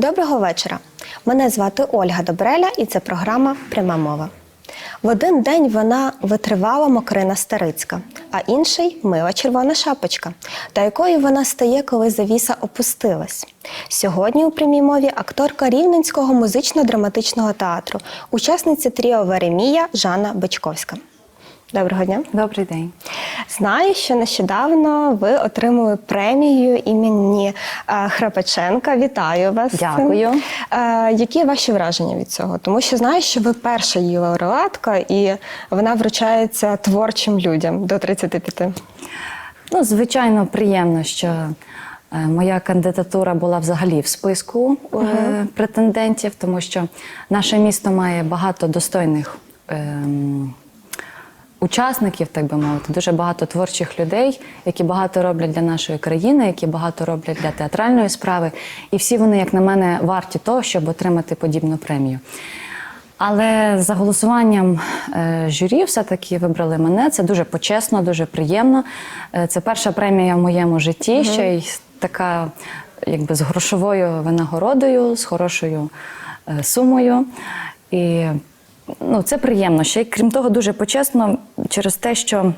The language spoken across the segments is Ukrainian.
Доброго вечора. Мене звати Ольга Добреля, і це програма Пряма мова. В один день вона витривала Мокрина Старицька, а інший мила червона шапочка, та якою вона стає, коли завіса опустилась. Сьогодні у прямій мові акторка Рівненського музично-драматичного театру, учасниця тріо Веремія Жанна Бочковська. Доброго дня. Добрий день. Знаю, що нещодавно ви отримали премію імені е, Храпаченка. Вітаю вас. Дякую. Е, які ваші враження від цього? Тому що знаю, що ви перша її лауреатка, і вона вручається творчим людям до 35. Ну, звичайно, приємно, що е, моя кандидатура була взагалі в списку е, претендентів, тому що наше місто має багато достойних. Учасників, так би мовити, дуже багато творчих людей, які багато роблять для нашої країни, які багато роблять для театральної справи, і всі вони, як на мене, варті того, щоб отримати подібну премію. Але за голосуванням е, журі все-таки вибрали мене. Це дуже почесно, дуже приємно. Е, це перша премія в моєму житті, ще й така, якби з грошовою винагородою, з хорошою е, сумою. І ну, це приємно. Ще крім того, дуже почесно через те, що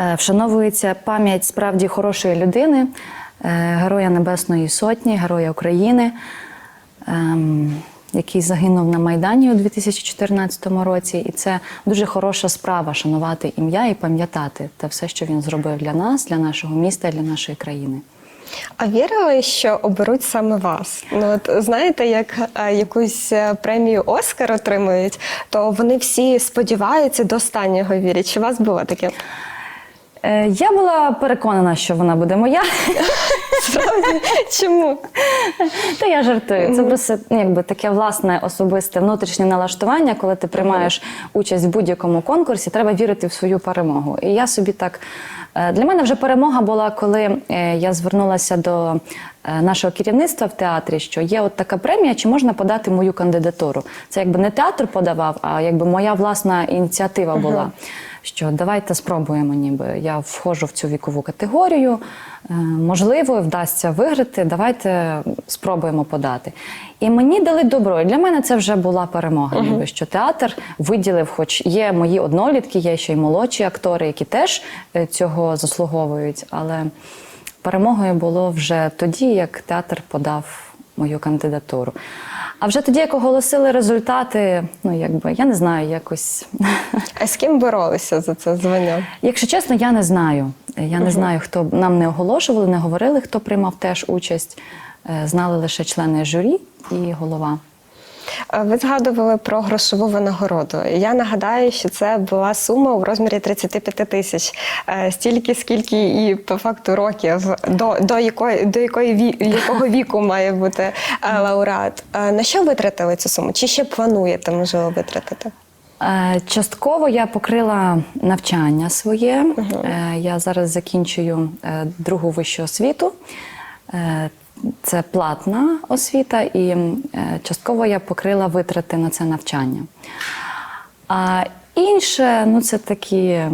е, вшановується пам'ять справді хорошої людини, е, Героя Небесної Сотні, Героя України, ем, який загинув на Майдані у 2014 році. І це дуже хороша справа шанувати ім'я і пам'ятати те все, що він зробив для нас, для нашого міста для нашої країни. А вірили, що оберуть саме вас? Ну от знаєте, як е, якусь е, премію Оскар отримують, то вони всі сподіваються до останнього вірять. Чи у вас було таке? Е, Я була переконана, що вона буде моя. Справді? Чому? Та я жартую. Це просто ну, якби таке власне особисте внутрішнє налаштування, коли ти приймаєш участь в будь-якому конкурсі, треба вірити в свою перемогу. І я собі так е, для мене вже перемога була, коли е, я звернулася до нашого керівництва в театрі, що є от така премія, чи можна подати мою кандидатуру. Це якби не театр подавав, а якби моя власна ініціатива була. Що давайте спробуємо, ніби я входжу в цю вікову категорію. е, Можливо, вдасться виграти. Давайте спробуємо подати. І мені дали добро. І для мене це вже була перемога. Ніби що театр виділив, хоч є мої однолітки, є ще й молодші актори, які теж е, цього заслуговують. Але перемогою було вже тоді, як театр подав мою кандидатуру. А вже тоді, як оголосили результати, ну якби я не знаю, якось. А з ким боролися за це звання? Якщо чесно, я не знаю. Я не знаю, хто нам не оголошували, не говорили, хто приймав теж участь. Е, Знали лише члени журі і голова. Е, Ви згадували про грошову винагороду. Я нагадаю, що це була сума у розмірі 35 тисяч. Е, Стільки, скільки і по факту років, до, до, якої, до якої ві, якого віку має бути е, лауреат. На що витратили цю суму? Чи ще плануєте, можливо, витратити? Частково я покрила навчання своє. Е, Я зараз закінчую другу вищу освіту. Це платна освіта, і е, частково я покрила витрати на це навчання. А інше, ну це такі е,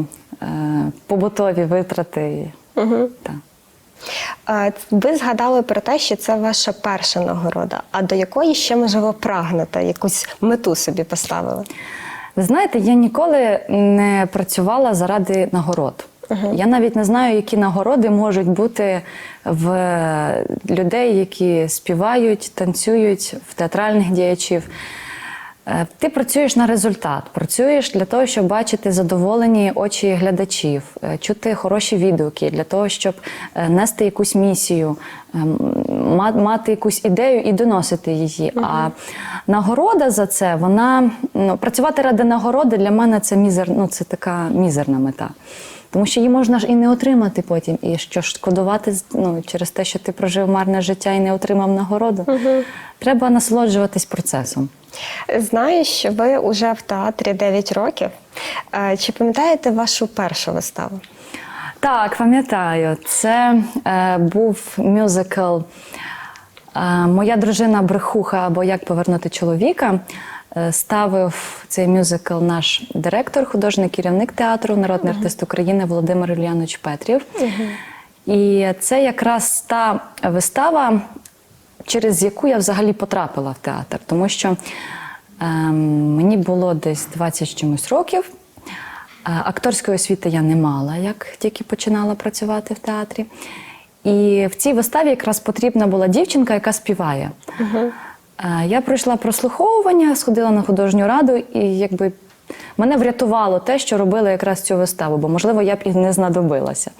побутові витрати. Так. Е, Ви згадали про те, що це ваша перша нагорода. А до якої ще можливо прагнете, якусь мету собі поставили? Ви знаєте, я ніколи не працювала заради нагород. Я навіть не знаю, які нагороди можуть бути в людей, які співають, танцюють, в театральних діячів. Е, Ти працюєш на результат, працюєш для того, щоб бачити задоволені очі глядачів, е, чути хороші відгуки, для того, щоб е, нести якусь місію, ем, мати якусь ідею і доносити її. А нагорода за це, вона ну, працювати ради нагороди для мене це мізер, ну, це така мізерна мета. Тому що її можна ж і не отримати потім. І що ж шкодувати ну, через те, що ти прожив марне життя і не отримав нагороду. Треба насолоджуватись процесом. Знаю, що ви вже в театрі 9 років. Е, Чи пам'ятаєте вашу першу виставу? Так, пам'ятаю, це е, був мюзикл е, Моя дружина брехуха або Як повернути чоловіка. Е, Ставив цей мюзикл наш директор, художник керівник театру, народний артист України Володимир Юліанович Петрів. І це якраз та вистава, через яку я взагалі потрапила в театр. Тому що ем, мені було десь 20 з чимось років. Е, Акторської освіти я не мала, як тільки починала працювати в театрі. І в цій виставі якраз потрібна була дівчинка, яка співає. Е, Я пройшла прослуховування, сходила на художню раду, і якби мене врятувало те, що робили якраз цю виставу, бо можливо я б і не знадобилася.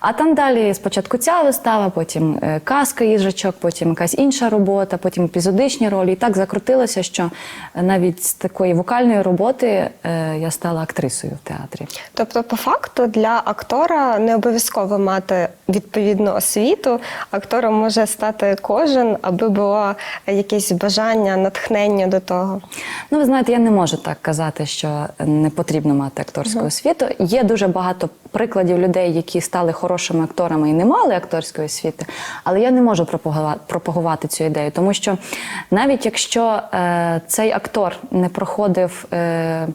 А там далі спочатку ця вистава, потім е, казка їжачок, потім якась інша робота, потім епізодичні ролі. І так закрутилося, що навіть з такої вокальної роботи е, я стала актрисою в театрі. Тобто, по факту, для актора не обов'язково мати відповідну освіту. Актором може стати кожен, аби було якесь бажання, натхнення до того. Ну, ви знаєте, я не можу так казати, що не потрібно мати акторську освіту. Є дуже багато прикладів людей, які стали хорошими акторами і не мали акторської освіти, але я не можу пропагувати цю ідею, тому що навіть якщо е, цей актор не проходив е,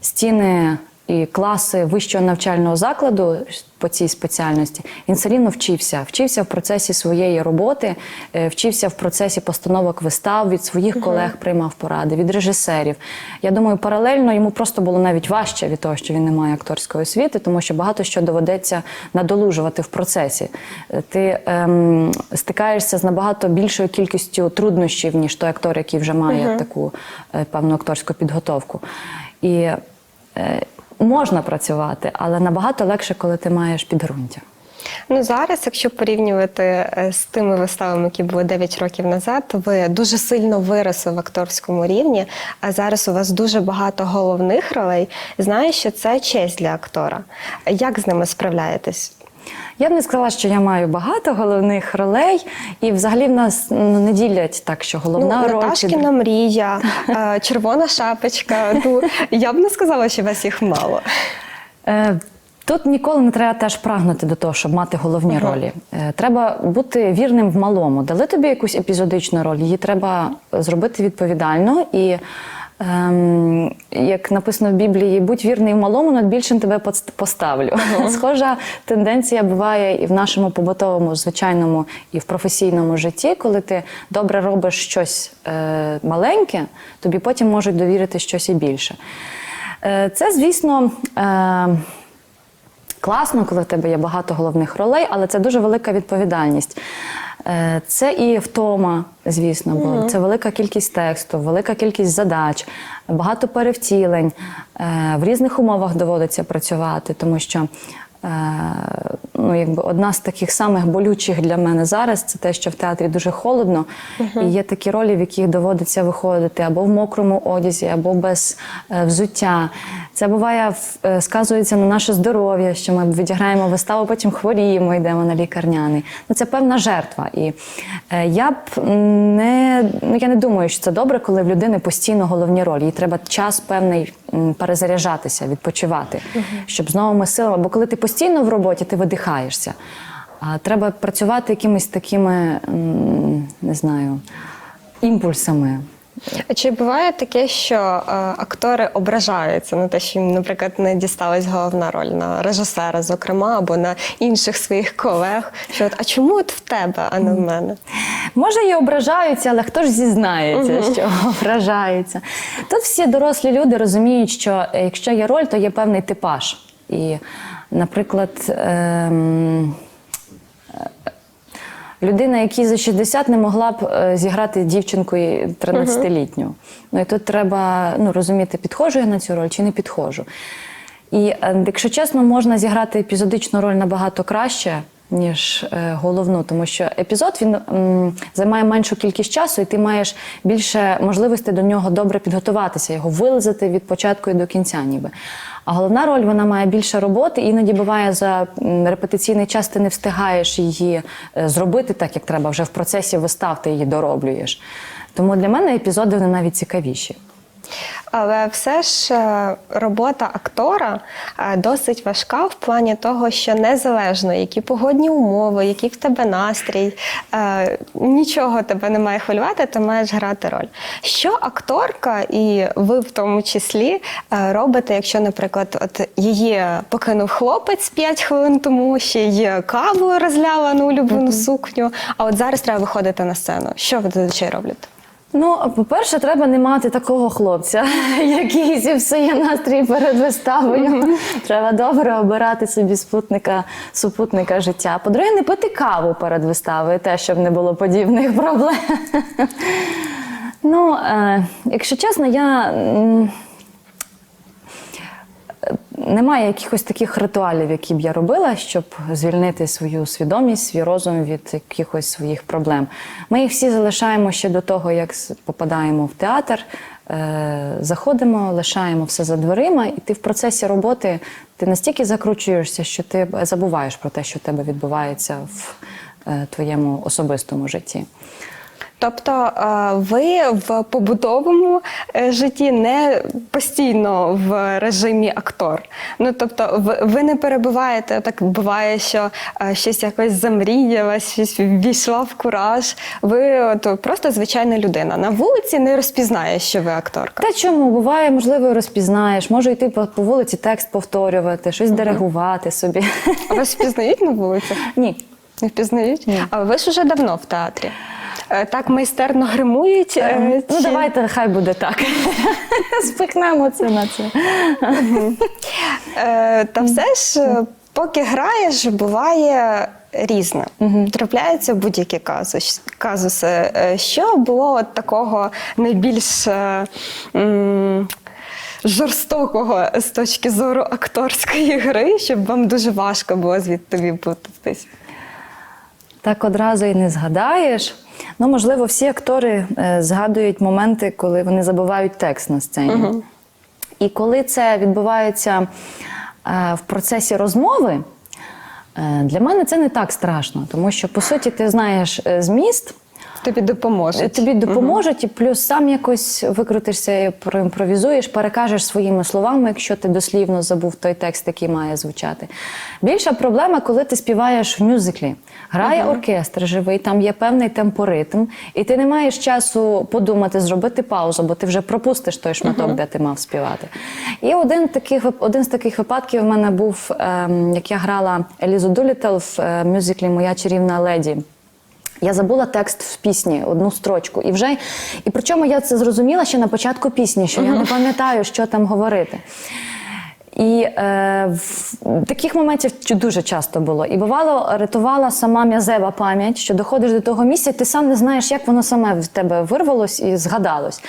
стіни і класи вищого навчального закладу по цій спеціальності, він все рівно вчився. Вчився в процесі своєї роботи, е, вчився в процесі постановок вистав, від своїх колег приймав поради, від режисерів. Я думаю, паралельно йому просто було навіть важче від того, що він не має акторської освіти, тому що багато що доведеться надолужувати в процесі. Е, Ти ем, стикаєшся з набагато більшою кількістю труднощів, ніж той актор, який вже має таку е, певну акторську підготовку. І е, можна працювати, але набагато легше, коли ти маєш підґрунтя. Ну зараз, якщо порівнювати е, з тими виставами, які були 9 років назад, ви дуже сильно виросли в акторському рівні. А зараз у вас дуже багато головних ролей. Знаю, що це честь для актора. Як з ними справляєтесь? Я б не сказала, що я маю багато головних ролей, і взагалі в нас ну, не ділять так, що головна ну, роль. чи- Наташкіна мрія, е, червона шапочка. Ну я б не сказала, що вас їх мало. Е, Тут ніколи не треба теж прагнути до того, щоб мати головні ролі. Е, Треба бути вірним в малому. Дали тобі якусь епізодичну роль, її треба зробити відповідально і. Ем, як написано в Біблії, будь вірний в малому, над більшим тебе пост- поставлю. Схожа тенденція буває і в нашому побутовому, звичайному, і в професійному житті, коли ти добре робиш щось е, маленьке, тобі потім можуть довірити щось і більше. Е, це, звісно. Е, Класно, коли в тебе є багато головних ролей, але це дуже велика відповідальність. Е, Це і втома, звісно, бо це велика кількість тексту, велика кількість задач, багато перевтілень. Е, В різних умовах доводиться працювати, тому що ну, якби одна з таких самих болючих для мене зараз це те, що в театрі дуже холодно, і є такі ролі, в яких доводиться виходити або в мокрому одязі, або без е, взуття. Це буває е, сказується на наше здоров'я, що ми відіграємо виставу, потім хворіємо, йдемо на лікарняний. Ну це певна жертва. І е, я б не ну я не думаю, що це добре, коли в людини постійно головні ролі. Їй треба час певний перезаряджатися, відпочивати, щоб з новими силами. Бо коли ти постійно в роботі, ти видихаєшся. А треба працювати якимись такими, не знаю, імпульсами. А Чи буває таке, що е, актори ображаються на те, що їм, наприклад, не дісталась головна роль на режисера, зокрема, або на інших своїх колег? Що от, а чому от в тебе, а не в мене? Може, і ображаються, але хто ж зізнається, що ображаються? Тут всі дорослі люди розуміють, що е, якщо є роль, то є певний типаж. І, наприклад, е, людина, якій за 60 не могла б е, зіграти дівчинку 13-літню. Ну і тут треба ну, розуміти, підходжу я на цю роль чи не підходжу. І е, якщо чесно, можна зіграти епізодичну роль набагато краще, ніж е, головну, тому що епізод він м, займає меншу кількість часу, і ти маєш більше можливостей до нього добре підготуватися, його вилизати від початку і до кінця, ніби. А головна роль вона має більше роботи, іноді буває за репетиційний час ти не встигаєш її е, зробити так, як треба. Вже в процесі вистав ти її дороблюєш. Тому для мене епізоди вони навіть цікавіші. Але все ж е, робота актора е, досить важка в плані того, що незалежно, які погодні умови, який в тебе настрій, е, нічого тебе не має хвилювати, ти маєш грати роль. Що акторка, і ви в тому числі робите, якщо, наприклад, от її покинув хлопець 5 хвилин тому, ще й каву розляла на улюблену сукню, а от зараз треба виходити на сцену. Що ви зазвичай робите? Ну, по-перше, треба не мати такого хлопця, який зіпсує настрій перед виставою. Треба добре обирати собі спутника, супутника життя. По-друге, не пити каву перед виставою, те, щоб не було подібних проблем. Ну, е, якщо чесно, я. Немає якихось таких ритуалів, які б я робила, щоб звільнити свою свідомість, свій розум від якихось своїх проблем. Ми їх всі залишаємо ще до того, як попадаємо в театр, е, заходимо, лишаємо все за дверима, і ти в процесі роботи ти настільки закручуєшся, що ти забуваєш про те, що в тебе відбувається в е, твоєму особистому житті. Тобто е, ви в побутовому е, житті не постійно в режимі актор. Ну тобто, ви, не перебуваєте, так буває, що е, щось якось замріялось, щось ввійшла в кураж. Ви от, просто звичайна людина. На вулиці не розпізнає, що ви акторка. Та чому буває, можливо, розпізнаєш, може йти по, по вулиці текст повторювати, щось диригувати собі. А вас впізнають на вулицях? Ні. Не впізнають? Ні. А ви ж уже давно в театрі. Е, Так майстерно гримують. е, Ну чи- давайте, хай буде так. Спихнемо це на це. Е, Та все ж, поки граєш, буває різне. Трапляються будь-які казус- казуси. Що було от такого найбільш м, жорстокого з точки зору акторської гри, щоб вам дуже важко було звідти випутатись? Так одразу і не згадаєш. Ну, можливо, всі актори е, згадують моменти, коли вони забувають текст на сцені. І коли це відбувається е, в процесі розмови, е, для мене це не так страшно, тому що, по суті, ти знаєш зміст. Тобі допоможуть. Тобі допоможуть, і плюс сам якось викрутишся, проімпровізуєш, перекажеш своїми словами, якщо ти дослівно забув той текст, який має звучати. Більша проблема, коли ти співаєш в мюзиклі. Грає оркестр живий, там є певний темпоритм, і ти не маєш часу подумати, зробити паузу, бо ти вже пропустиш той шматок, де ти мав співати. І один, таких, один з таких випадків у мене був, ем, як я грала Елізу Дулітел в е, мюзиклі Моя чарівна леді. Я забула текст в пісні, одну строчку. І вже і причому я це зрозуміла ще на початку пісні, що я не пам'ятаю, що там говорити. І е, в таких моментів дуже часто було. І бувало, рятувала сама м'язева пам'ять, що доходиш до того місця, ти сам не знаєш, як воно саме в тебе вирвалось і згадалось.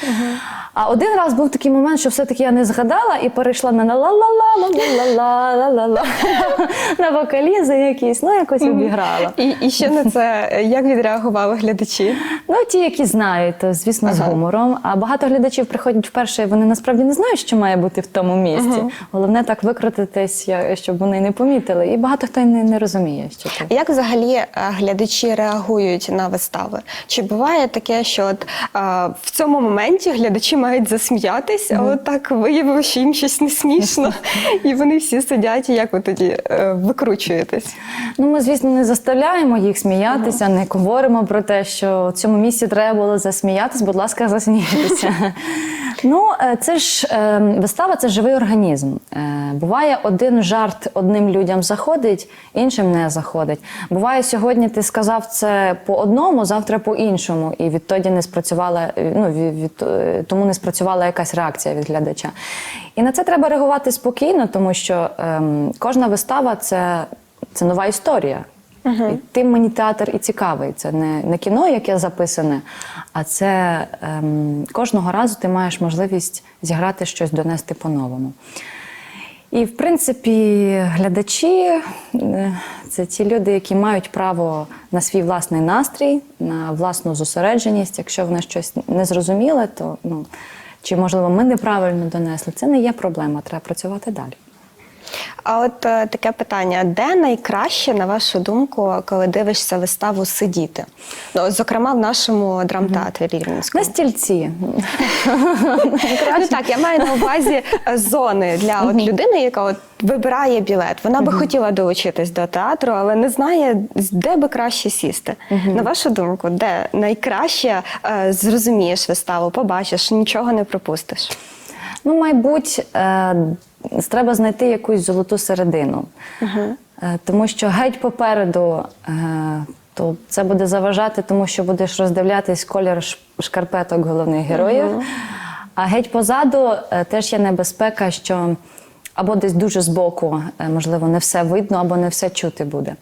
А один раз був такий момент, що все-таки я не згадала і перейшла на ла-ла-ла-ла-ла-ла-ла-ла-ла на вокалізи якісь, ну якось обіграла. І, і ще на це як відреагували глядачі? Ну, ті, які знають, то звісно з гумором. А багато глядачів приходять вперше, вони насправді не знають, що має бути в тому місці. Головне так викрутитись, щоб вони не помітили. І багато хто не, не розуміє, що це. Як взагалі е, глядачі реагують на вистави? Чи буває таке, що от, е, в цьому моменті глядачі мають засміятись, а от так виявилося, що їм щось не смішно, і вони всі сидять, і як ви тоді е, викручуєтесь? Ну, ми, звісно, не заставляємо їх сміятися, не говоримо про те, що в цьому місці треба було засміятись, будь ласка, засмійтеся. Ну, це ж е, вистава це живий організм. Е, Буває, один жарт одним людям заходить, іншим не заходить. Буває, сьогодні ти сказав це по одному, завтра по іншому, і відтоді не спрацювала, е, ну, від, е, тому не спрацювала якась реакція від глядача. І на це треба реагувати спокійно, тому що ем, кожна вистава це, це нова історія. І тим мені театр і цікавий. Це не, не кіно, яке записане, а це ем, кожного разу ти маєш можливість зіграти щось, донести по-новому. І, в принципі, глядачі е, це ті люди, які мають право на свій власний настрій, на власну зосередженість. Якщо вони щось не зрозуміли, то ну, чи можливо ми неправильно донесли, це не є проблема, треба працювати далі. А от е, таке питання: де найкраще, на вашу думку, коли дивишся виставу сидіти? Ну, зокрема, в нашому драмтеатрі Рівненському. На стільці. Ну так, я маю на увазі е, зони для от людини, яка от вибирає білет. Вона би хотіла долучитись до театру, але не знає, де би краще сісти. На вашу думку, де найкраще е, зрозумієш виставу, побачиш, нічого не пропустиш. Ну, мабуть, треба знайти якусь золоту середину. угу. Тому що геть попереду, е, то це буде заважати, тому що будеш роздивлятись колір шкарпеток головних героїв. А геть позаду е, теж є небезпека, що або десь дуже збоку, можливо, не все видно, або не все чути буде.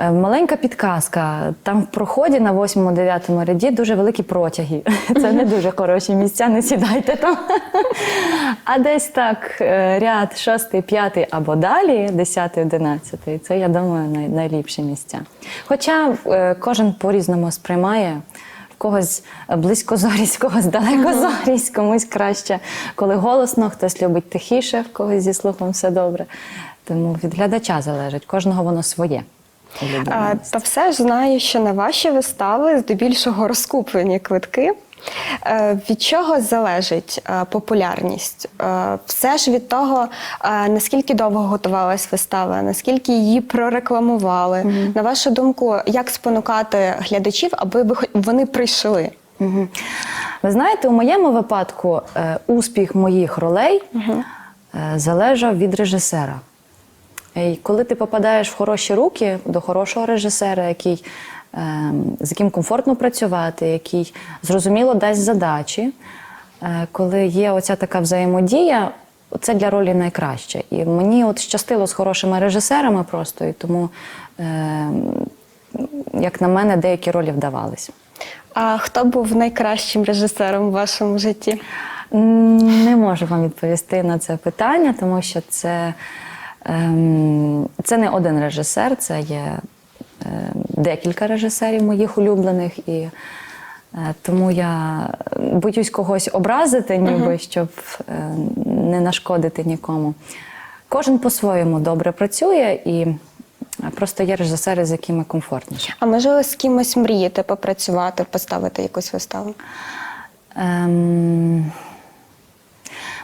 Е, Маленька підказка. Там в проході на 8-9 ряді дуже великі протяги. Це не дуже хороші місця, не сідайте там. А десь так, е, ряд 6, 5 або далі, 10, 11, це, я думаю, най- найліпші місця. Хоча е, кожен по-різному сприймає. Когось близькозорість, когось далекозорість, комусь краще, коли голосно, хтось любить тихіше, в когось зі слухом все добре. Тому від глядача залежить, кожного воно своє. А, та все ж знаю, що на ваші вистави здебільшого розкуплені квитки. Е, Від чого залежить е, популярність? Е, Все ж від того, наскільки довго готувалась вистава, наскільки її прорекламували. На вашу думку, як спонукати глядачів, аби вони прийшли? Мгм. Ви знаєте, у моєму випадку успіх моїх ролей е, залежав від режисера. І коли ти попадаєш в хороші руки до хорошого режисера, який, е, з яким комфортно працювати, який зрозуміло дасть задачі, е, коли є оця така взаємодія, це для ролі найкраще. І мені от щастило з хорошими режисерами просто, і тому, е, як на мене, деякі ролі вдавались. А хто був найкращим режисером в вашому житті? Не можу вам відповісти на це питання, тому що це, ем, це не один режисер, це є ем, декілька режисерів моїх улюблених. І е, тому я боюсь когось образити, ніби щоб е, не нашкодити нікому. Кожен по-своєму добре працює і е, просто є режисери, з якими комфортніше. А можливо, з кимось мрієте попрацювати, поставити якусь виставу? Ем,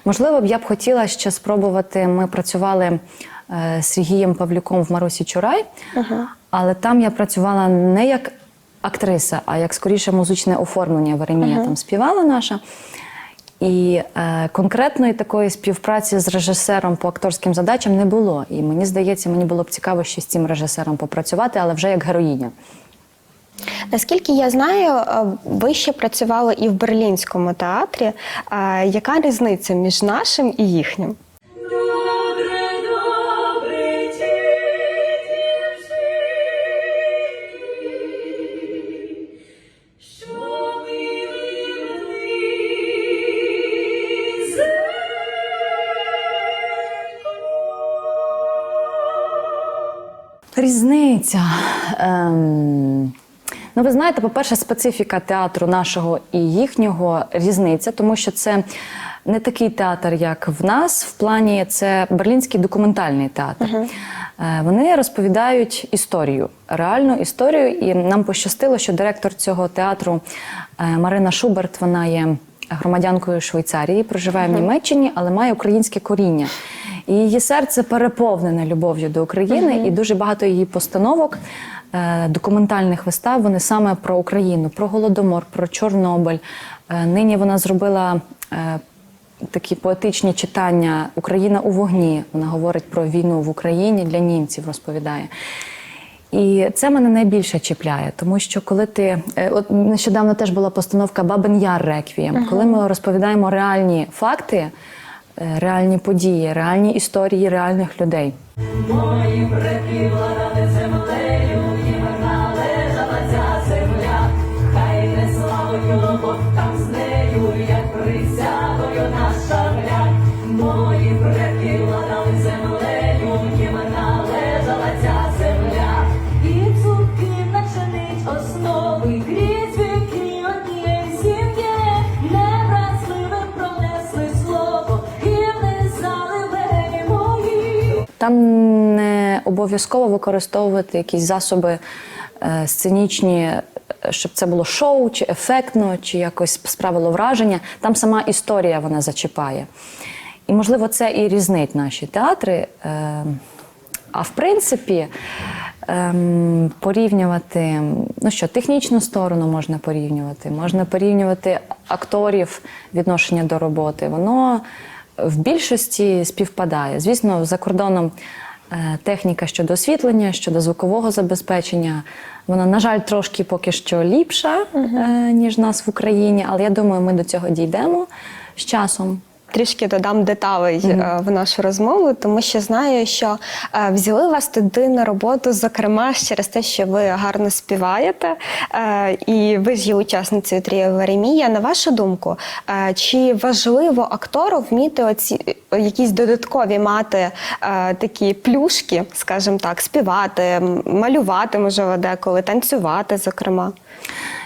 можливо, б я б хотіла ще спробувати. Ми працювали е, Сергієм Павлюком в Марусі Чурай, але там я працювала не як актриса, а як скоріше музичне оформлення. Веремія там співала наша. І е, конкретної такої співпраці з режисером по акторським задачам не було. І мені здається, мені було б цікаво ще з цим режисером попрацювати, але вже як героїня. Наскільки я знаю, е, ви ще працювали і в Берлінському театрі. Е, Яка різниця між нашим і їхнім? Різниця. Ем, ну, ви знаєте, по-перше, специфіка театру нашого і їхнього різниця, тому що це не такий театр, як в нас. В плані це берлінський документальний театр. Е, Вони розповідають історію, реальну історію. І нам пощастило, що директор цього театру е, Марина Шуберт, вона є громадянкою Швейцарії, проживає в Німеччині, але має українське коріння. І її серце переповнене любов'ю до України, і дуже багато її постановок, е, документальних вистав вони саме про Україну, про Голодомор, про Чорнобиль. Е, Нині вона зробила е, такі поетичні читання Україна у вогні. Вона говорить про війну в Україні для німців, розповідає. І це мене найбільше чіпляє, тому що коли ти от нещодавно теж була постановка Бабин Яр Реквієм, коли ми розповідаємо реальні факти, реальні події, реальні історії реальних людей. Мої предки владати землею, їм належала ця земля, хай не славою, бо там з нею, як присягою наша глядь. Мої предки владали Там не обов'язково використовувати якісь засоби е, сценічні, е, щоб це було шоу, чи ефектно, чи якось справило враження. Там сама історія вона зачіпає. І, можливо, це і різнить наші театри. Е, а в принципі, ем, порівнювати, ну що, технічну сторону можна порівнювати, можна порівнювати акторів відношення до роботи. Воно в більшості співпадає. Звісно, за кордоном е, техніка щодо освітлення, щодо звукового забезпечення, вона, на жаль, трошки поки що ліпша, е, ніж нас в Україні, але я думаю, ми до цього дійдемо з часом. Трішки додам деталей е, в нашу розмову, тому що знаю, що е, взяли вас туди на роботу, зокрема через те, що ви гарно співаєте, е, і ви ж є учасницею Веремія. На вашу думку, чи важливо актору вміти оці якісь додаткові мати такі плюшки, скажімо так, співати, малювати, можливо, деколи, танцювати, зокрема?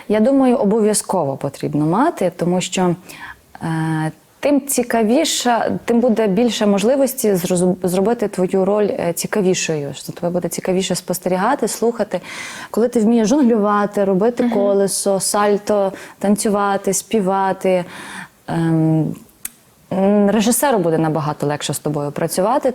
Я думаю, обов'язково потрібно мати, тому що е, тим цікавіше, тим буде більше можливості зробити твою роль е, цікавішою. Що тебе буде цікавіше спостерігати, слухати. Коли ти вмієш жонглювати, робити колесо, сальто, танцювати, співати. Ем, Режисеру буде набагато легше з тобою працювати,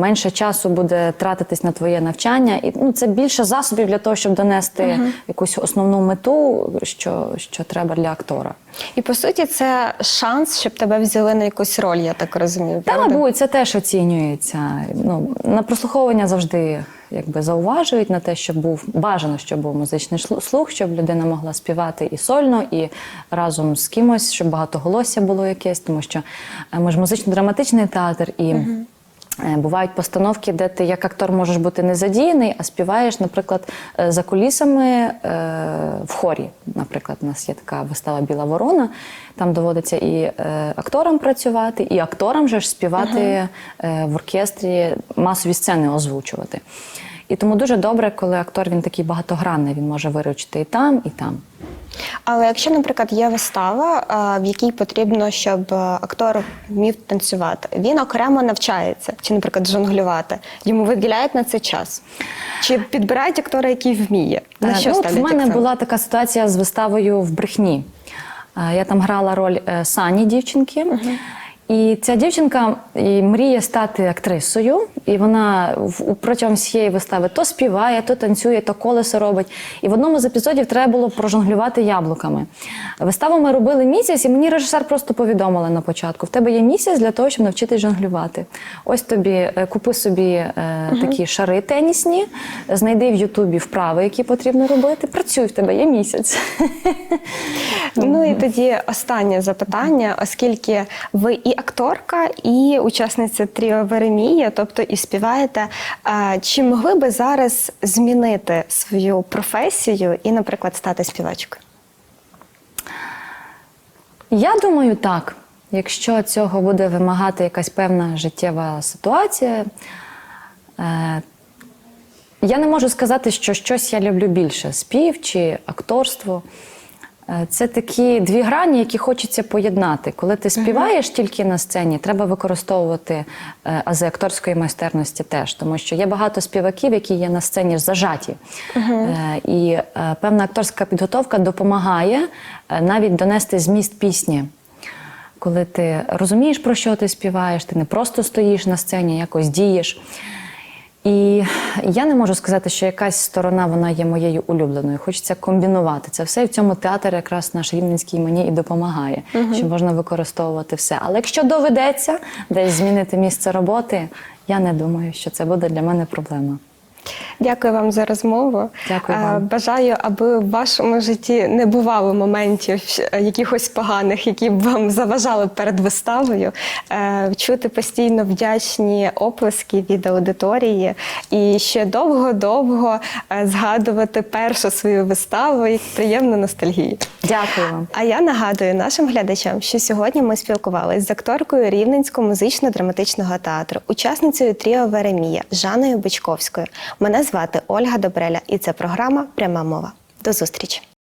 менше часу буде тратитись на твоє навчання, і ну, це більше засобів для того, щоб донести якусь основну мету, що, що треба для актора. І по суті, це шанс, щоб тебе взяли на якусь роль, я так розумію. Та, мабуть, це теж оцінюється. Ну, на прослуховування завжди якби зауважують на те, щоб був бажано, щоб був музичний слух, щоб людина могла співати і сольно, і разом з кимось, щоб багато багатоголосся було якесь, тому що е, ми ж музично-драматичний театр і. е, Бувають постановки, де ти як актор можеш бути не задіяний, а співаєш, наприклад, е, за кулісами е, в хорі. Наприклад, у нас є така вистава Біла ворона. Там доводиться і е, акторам працювати, і акторам же ж співати е, в оркестрі, масові сцени озвучувати. І тому дуже добре, коли актор він такий багатогранний, він може виручити і там, і там. Але якщо, наприклад, є вистава, в якій потрібно, щоб е, актор вмів танцювати, він окремо навчається, чи, наприклад, жонглювати, йому виділяють на це час. Чи підбирають актора, який вміє? На Е, що ну, от в мене була така ситуація з виставою в брехні. Е, Я там грала роль е, Сані дівчинки. І ця дівчинка і мріє стати актрисою, і вона протягом всієї вистави то співає, то танцює, то колесо робить. І в одному з епізодів треба було прожонглювати яблуками. Виставу ми робили місяць, і мені режисер просто повідомила на початку: в тебе є місяць для того, щоб навчитись жонглювати. Ось тобі е, купи собі е, такі шари тенісні, знайди в Ютубі вправи, які потрібно робити. Працюй в тебе є місяць. Ну і тоді останнє запитання, оскільки ви і акторка, і учасниця тріо Веремія, тобто і співаєте. Чи могли би зараз змінити свою професію і, наприклад, стати співачкою? Я думаю, так. Якщо цього буде вимагати якась певна життєва ситуація, е, я не можу сказати, що щось я люблю більше спів чи акторство. Е, Це такі дві грані, які хочеться поєднати. Коли ти співаєш тільки на сцені, треба використовувати е, ази акторської майстерності теж, тому що є багато співаків, які є на сцені зажаті. Е, І певна акторська підготовка допомагає навіть донести зміст пісні. Коли ти розумієш, про що ти співаєш, ти не просто стоїш на сцені, якось дієш. І я не можу сказати, що якась сторона вона є моєю улюбленою. Хочеться комбінувати це все. І в цьому театр якраз наш рівненський мені і допомагає, що можна використовувати все. Але якщо доведеться десь змінити місце роботи, я не думаю, що це буде для мене проблема. Дякую вам за розмову. Дякую Е, вам. Бажаю, аби в вашому житті не бувало моментів е, якихось поганих, які б вам заважали перед виставою. Е, Чути постійно вдячні оплески від аудиторії і ще довго-довго згадувати першу свою виставу як приємну ностальгію. Дякую вам. А я нагадую нашим глядачам, що сьогодні ми спілкувалися з акторкою Рівненського музично-драматичного театру, учасницею тріо Веремія Жанною Бичковською. Мене звати Ольга Добреля, і це програма Пряма мова. До зустрічі!